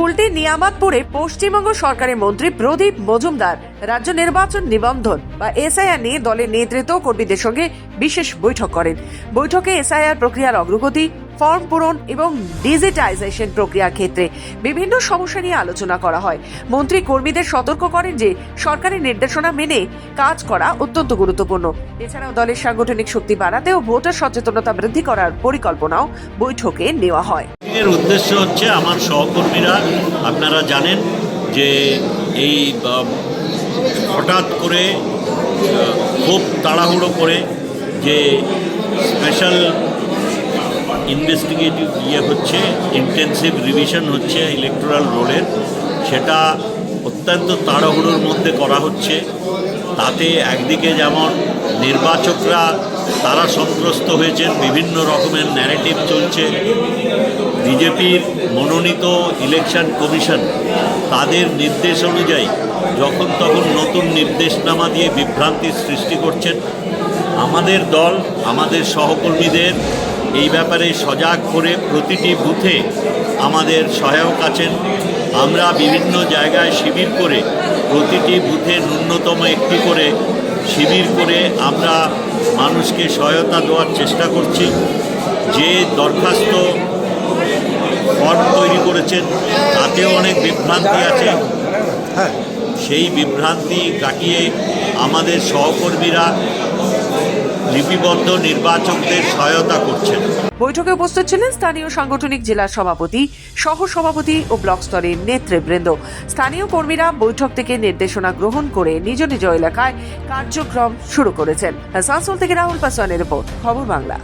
কুলটি নিয়ামতপুরে পশ্চিমবঙ্গ সরকারের মন্ত্রী প্রদীপ মজুমদার, রাজ্য নির্বাচন নিবন্ধন বা এসআইআর নিয়ে দলের নেতৃত্ব কর্মীদের সঙ্গে বিশেষ বৈঠক করেন। বৈঠকে এসআইআর প্রক্রিয়ার অগ্রগতি, ফর্ম পূরণ এবং ডিজিটাইজেশন প্রক্রিয়ার ক্ষেত্রে বিভিন্ন সমস্যা নিয়ে আলোচনা করা হয়। মন্ত্রী কর্মীদের সতর্ক করেন যে, সরকারের নির্দেশনা মেনে কাজ করা অত্যন্ত গুরুত্বপূর্ণ। এছাড়াও দলের সাংগঠনিক শক্তি বাড়াতে ও ভোটার সচেতনতা বৃদ্ধি করার পরিকল্পনাও বৈঠকে নেওয়া হয়। এর উদ্দেশ্য হচ্ছে আমার সহকর্মীরা, আপনারা জানেন যে এই হঠাৎ করে খুব তাড়াহুড়ো করে যে স্পেশাল ইনভেস্টিগেটিভ ইয়ে হচ্ছে, ইন্টেন্সিভ রিভিশন হচ্ছে ইলেকট্রাল রোলের। সেটা অত্যন্ত তাড়াহুড়োর মধ্যে করা হচ্ছে। তাতে একদিকে যেমন নির্বাচকরা তারা সন্ত্রস্ত হয়েছেন, বিভিন্ন রকমের ন্যারেটিভ চলছে বিজেপির মনোনীত ইলেকশন কমিশন তাদের নির্দেশ অনুযায়ী যখন তখন নতুন নির্দেশনামা দিয়ে বিভ্রান্তির সৃষ্টি করছেন আমাদের দল, আমাদের সহকর্মীদের। এই ব্যাপারে সজাগ করে প্রতিটি বুথে আমাদের সহায়ক আছেন। আমরা বিভিন্ন জায়গায় শিবির করে প্রতিটি বুথে ন্যূনতম একটি করে শিবির করে আমরা মানুষকে সহায়তা দেওয়ার চেষ্টা করছি। যে দরখাস্ত ফর্ম তৈরি করেছেন তাতেও অনেক বিভ্রান্তি আছে। সেই বিভ্রান্তি কাটিয়ে আমাদের সহকর্মীরা লিপিবদ্ধ নির্বাচকদের সহায়তা করছেন। বৈঠকে উপস্থিত ছিলেন স্থানীয় সাংগঠনিক জেলা সভাপতি সহ সভাপতি ও ব্লক স্তরের নেতৃবৃন্দ। স্থানীয় কর্মীরা বৈঠক থেকে নির্দেশনা গ্রহণ করে নিজ নিজ এলাকায় কার্যক্রম শুরু করেছেন। আসানসোল থেকে রাহুল পাসওয়ানের রিপোর্ট খবর বাংলা।